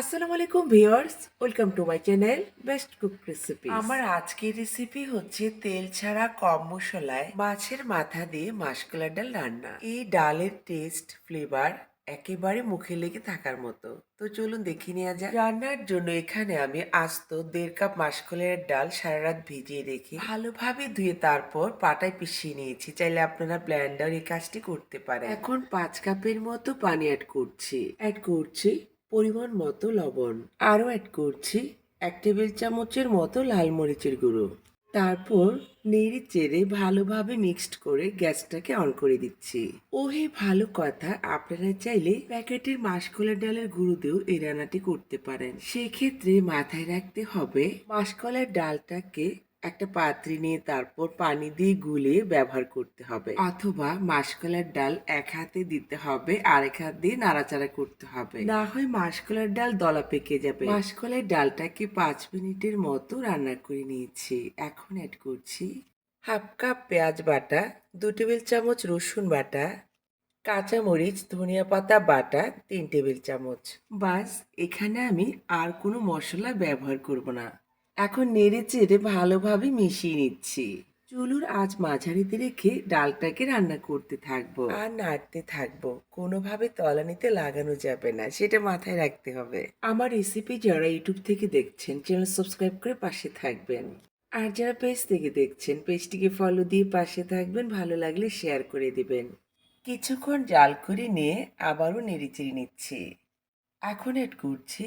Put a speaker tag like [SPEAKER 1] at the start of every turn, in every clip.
[SPEAKER 1] আসসালামু আলাইকুম viewers, welcome to my channel best cook recipe
[SPEAKER 2] আমার আজকের রেসিপি হচ্ছে তেল ছাড়া কম মশলায় মাছের মাথা দিয়ে মাসকলা ডাল রান্না। এই ডালের টেস্ট ফ্লেভার একেবারে মুখে লেগে থাকার মতো। তো চলুন দেখে নেওয়া যাক। রান্নার জন্য এখানে আমি আস্ত দেড় কাপ মাসকলাইয়ের ডাল সারা রাত ভিজিয়ে রেখে ভালোভাবে ধুয়ে তারপর পাটায় পিষিয়ে নিয়েছি। চাইলে আপনারা ব্ল্যান্ডার এই কাজটি করতে পারেন।
[SPEAKER 1] এখন পাঁচ কাপের মতো পানি অ্যাড করছি। অ্যাড করছি পরিমাণ মতো লবণ। আরও অ্যাড করছি এক টেবিল চামচের মতো লাল মরিচের গুঁড়ো। তারপর নেড়ে চেড়ে ভালোভাবে মিক্সড করে গ্যাসটাকে অন করে দিচ্ছি। ওহে, ভালো কথা। আপনারা চাইলে প্যাকেটের মাসকলার ডালের গুঁড়ো দিয়েও এই রান্নাটি করতে পারেন। সেক্ষেত্রে মাথায় রাখতে হবে মাসকলার ডালটাকে একটা পাত্রে নিয়ে তারপর পানি দিয়ে গুলে ব্যবহার করতে হবে। অথবা মাসকলার ডাল এক হাতে দিতে হবে আর এক হাত দিয়ে নাড়াচাড়া করতে হবে। না হয় মাসকলার ডাল দলা পেকে যাবে। মাসকলার ডালটাকে পাঁচ মিনিটের মতো রান্না করে নিয়েছি। এখন অ্যাড করছি হাফ কাপ পেঁয়াজ বাটা দু টেবিল চামচ রসুন বাটা কাঁচামরিচ ধনিয়া পাতা বাটা তিন টেবিল চামচ। বাস এখানে আমি আর কোনো মশলা ব্যবহার করব না। এখন নেড়ে চেড়ে ভালোভাবে মিশিয়ে নিচ্ছি। চুলুর আজ মাঝারিতে রেখে ডালটাকে রান্না করতে থাকব। আর নাড়তে থাকব। কোনোভাবে তলানিতে লাগানো যাবে না, সেটা মাথায় রাখতে হবে। আমার রেসিপি যারা ইউটিউব থেকে দেখছেন চ্যানেল সাবস্ক্রাইব করে পাশে থাকবেন। আর যারা পেজ থেকে দেখছেন পেজটিকে ফলো দিয়ে পাশে থাকবেন, ভালো লাগলে শেয়ার করে দিবেন। কিছুক্ষণ জাল করে নিয়ে আবারও নেড়েচেড়ে নিচ্ছি। এখন অ্যাড করছি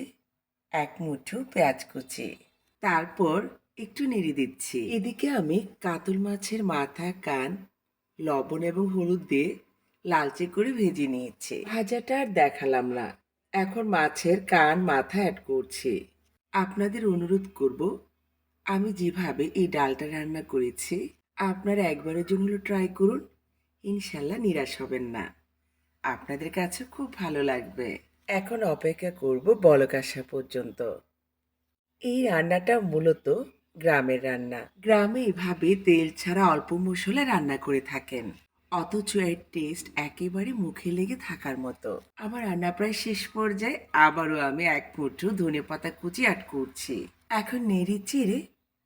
[SPEAKER 1] এক মুঠো পেঁয়াজ কুচি। তারপর একটু নেড়ে দিচ্ছি। এদিকে আমি কাতল মাছের মাথা, কান, লবণ এবং হলুদ দিয়ে লালচে করে ভেজে নিয়েছি। ভাজাটা আর দেখালাম না। এখন মাছের কান, মাথা অ্যাড করছি। আপনাদের অনুরোধ করব, আমি যেভাবে এই ডালটা রান্না করেছি, আপনারা একবারের জন্য ট্রাই করুন। ইনশাল্লাহ নিরাশ হবেন না। আপনাদের কাছে খুব ভালো লাগবে। এখন অপেক্ষা করব বলক আসা পর্যন্ত। এই রান্নাটা মূলত গ্রামের রান্না। গ্রামে এভাবে তেল ছাড়া অল্প মশলা রান্না করে থাকেন। অথচ এর টেস্ট একেবারে মুখে লেগে থাকার মতো। আমার রান্না প্রায় শেষ পর্যায়ে আবারও আমি এক মুঠো ধনে পাতা কুচি অ্যাড করছি। এখন নেড়ে চেড়ে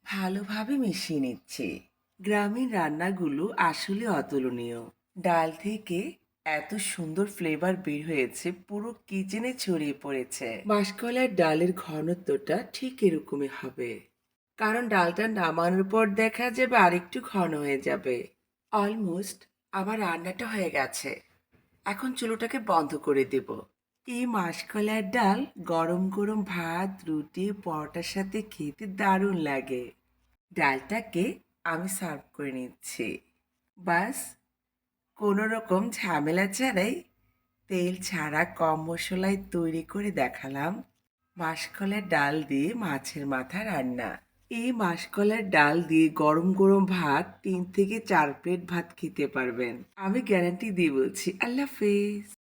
[SPEAKER 1] ভালোভাবে মিশিয়ে নিচ্ছি। গ্রামীণ রান্নাগুলো আসলে অতুলনীয়। ডাল থেকে এত সুন্দর ফ্লেভার বের হয়েছে, পুরো কিচেনে ছড়িয়ে পড়েছে। মাসকলার ডালের ঘনত্বটা ঠিক এরকমই হবে। কারণ ডালটা নামানোর পর দেখা যাবে আরেকটু ঘন হয়ে যাবে। অলমোস্ট আমার রান্নাটা হয়ে গেছে। এখন চুলোটাকে বন্ধ করে দেব। এই মাসকলার ডাল গরম গরম ভাত, রুটি, পরোটার সাথে খেতে দারুণ লাগে। ডালটাকে আমি সার্ভ করে নিচ্ছি। বাস কোনো রকম ঝামেলা ছাড়াই তেল ছাড়া কম মশলায় তৈরি করে দেখালাম মাসকলার ডাল দিয়ে মাছের মাথা রান্না। এই মাসকলার ডাল দিয়ে গরম গরম ভাত তিন থেকে চার প্লেট ভাত খেতে পারবেন। আমি গ্যারান্টি দিয়ে বলছি, আল্লাহ হাফেজ।